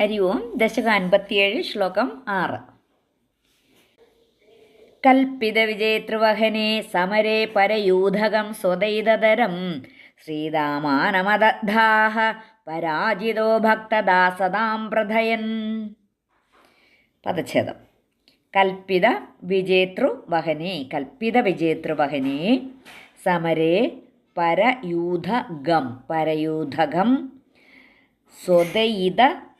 ഹരി ഓം ദശക അൻപത്തിയേഴ് ശ്ലോകം ആറ്. കൽപ്പിതവിജേതൃവഹനെ സമരെ പരയൂധകം സ്വതൈതരം ശ്രീരാമാനമദദ്ധാഹ പരാജിതോ ഭക്തദാസതാം പ്രഥയൻ. പദച്ഛേദം. കൽപ്പിത വിജേതൃവഹനെ കൽപ്പിത വിജേതൃവഹനെ സമരെ പരയൂധകം പരയൂധകം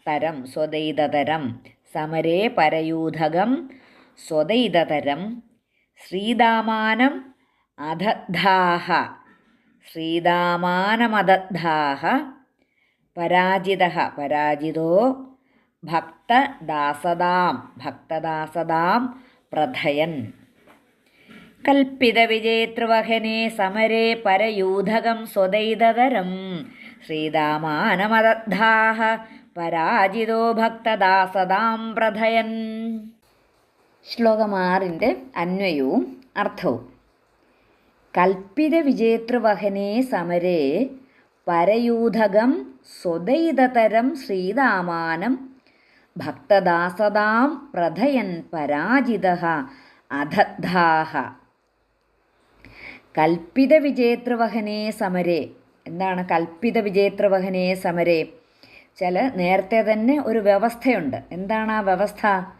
സ്വദയിതതരം സ്വദൈതതരം സമരേ പരയൂധകം സ്വദൈതതരം ശ്രീദാമാനം അധദ്ധാഹ ശ്രീദാമാനമദദ്ധാഹ. പരാജിത പരാജിതോ. ഭക്തദാസതാം ഭക്തദാസതാം പ്രഥയൻ. കൽപ്പിതവിജേതൃവഹനെ സമരേ പരയൂധകം സ്വദൈതതരം ശ്രീദാമാനമദദ്ധാഹ. പരാജിതോ ഭക്തദാസതാം പ്രഥയൻ. ശ്ലോകമാറിന്റെ അന്വയവും അർത്ഥവും. കൽപ്പിത വിജേതൃവഹനേ സമരെ പരയൂധകം സ്വദൈതതരം ശ്രീദാമാനം ഭക്തദാസതാം പ്രഥയൻ പരാജിത അധദ്ധാഹ. കൽപ്പിത വിജേതൃവഹനേ സമരെ. എന്താണ് കൽപ്പിത വിജേതൃവഹനേ സമരെ? ചില നേരത്തെ തന്നെ ഒരു വ്യവസ്ഥയുണ്ട്. എന്താണ് ആ വ്യവസ്ഥ?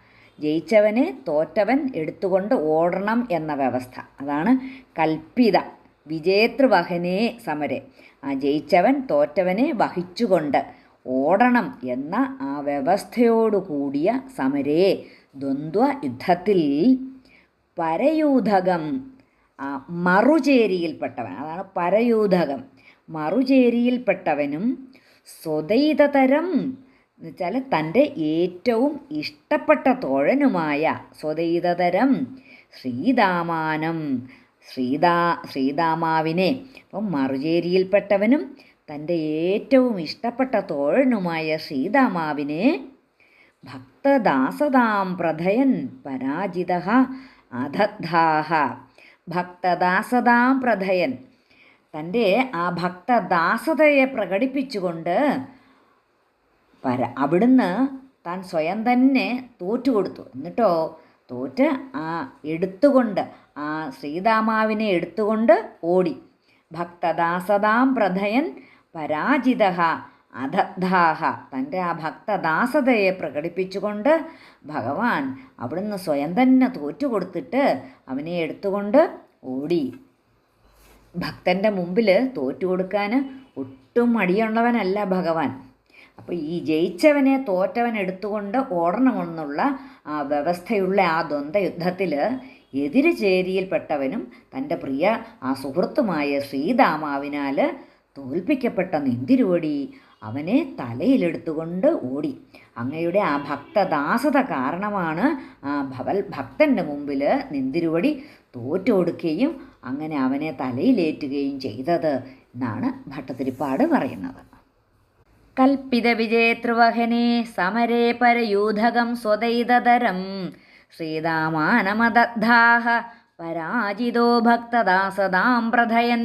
ജയിച്ചവന് തോറ്റവൻ എടുത്തുകൊണ്ട് ഓടണം എന്ന വ്യവസ്ഥ. അതാണ് കൽപ്പിത വിജേതൃവഹനെ സമരെ. ആ ജയിച്ചവൻ തോറ്റവനെ വഹിച്ചുകൊണ്ട് ഓടണം എന്ന ആ വ്യവസ്ഥയോടുകൂടിയ സമരേ. ദ്വന്ദ്വ യുദ്ധത്തിൽ പരയൂധകം മറുചേരിയിൽപ്പെട്ടവൻ. അതാണ് പരയൂധകം. മറുചേരിയിൽപ്പെട്ടവനും സ്വദൈതതരം എന്നുവെച്ചാൽ തന്റെ ഏറ്റവും ഇഷ്ടപ്പെട്ട തോഴനുമായ സ്വതൈതതരം ശ്രീദാമാനം. ശ്രീദാ ശ്രീദാമാവിനെ അപ്പം മറുചേരിയിൽപ്പെട്ടവനും തന്റെ ഏറ്റവും ഇഷ്ടപ്പെട്ട തോഴനുമായ ശ്രീദാമാവിനെ ഭക്തദാസതാം പ്രഥയൻ പരാജിത അധദ്ധാഹ ഭക്തദാസതാം പ്രഥയൻ തന്റെ ആ ഭക്തദാസതയെ പ്രകടിപ്പിച്ചുകൊണ്ട് പര അവിടുന്ന് താൻ സ്വയം തന്നെ തോറ്റുകൊടുത്തു എന്നിട്ടോ തോറ്റ് ആ എടുത്തുകൊണ്ട് ആ ശ്രീദാമാവിനെ എടുത്തുകൊണ്ട് ഓടി. ഭക്തദാസതാം പ്രഥയൻ പരാജിത അധദ്ധാഹ തന്റെ ആ ഭക്തദാസതയെ പ്രകടിപ്പിച്ചുകൊണ്ട് ഭഗവാൻ അവിടുന്ന് സ്വയം തന്നെ തോറ്റുകൊടുത്തിട്ട് അവനെ എടുത്തുകൊണ്ട് ഓടി. ഭക്തന്റെ മുമ്പിൽ തോറ്റുകൊടുക്കാൻ ഒട്ടും മടിയുള്ളവനല്ല ഭഗവാൻ. അപ്പോൾ ഈ ജയിച്ചവനെ തോറ്റവൻ എടുത്തുകൊണ്ട് ഓടണമെന്നുള്ള വ്യവസ്ഥയുള്ള ആ ദ്വന്ദ്വ യുദ്ധത്തിൽ എതിര് ചേരിയിൽപ്പെട്ടവനും തന്റെ പ്രിയ ആ സുഹൃത്തുമായ ശ്രീദാമാവിനാൽ തോൽപ്പിക്കപ്പെട്ട നെന്തിരുവടി അവനെ തലയിലെടുത്തുകൊണ്ട് ഓടി. അങ്ങയുടെ ആ ഭക്തദാസത കാരണമാണ് ആ ഭവൽ ഭക്തന്റെ മുമ്പിൽ നെന്തിരുവടി തോറ്റൊടുക്കുകയും അങ്ങനെ അവനെ തലയിലേറ്റുകയും ചെയ്തത് എന്നാണ് ഭട്ടതിരിപ്പാട് പറയുന്നത്. കൽപ്പിത വിജേതൃവഹനെ സമരേ പരയൂധകം സ്വതൈതതരം ശ്രീദാമാനമദദ്ധാഹ പരാജിതോ ഭക്തദാസദാം പ്രഥയൻ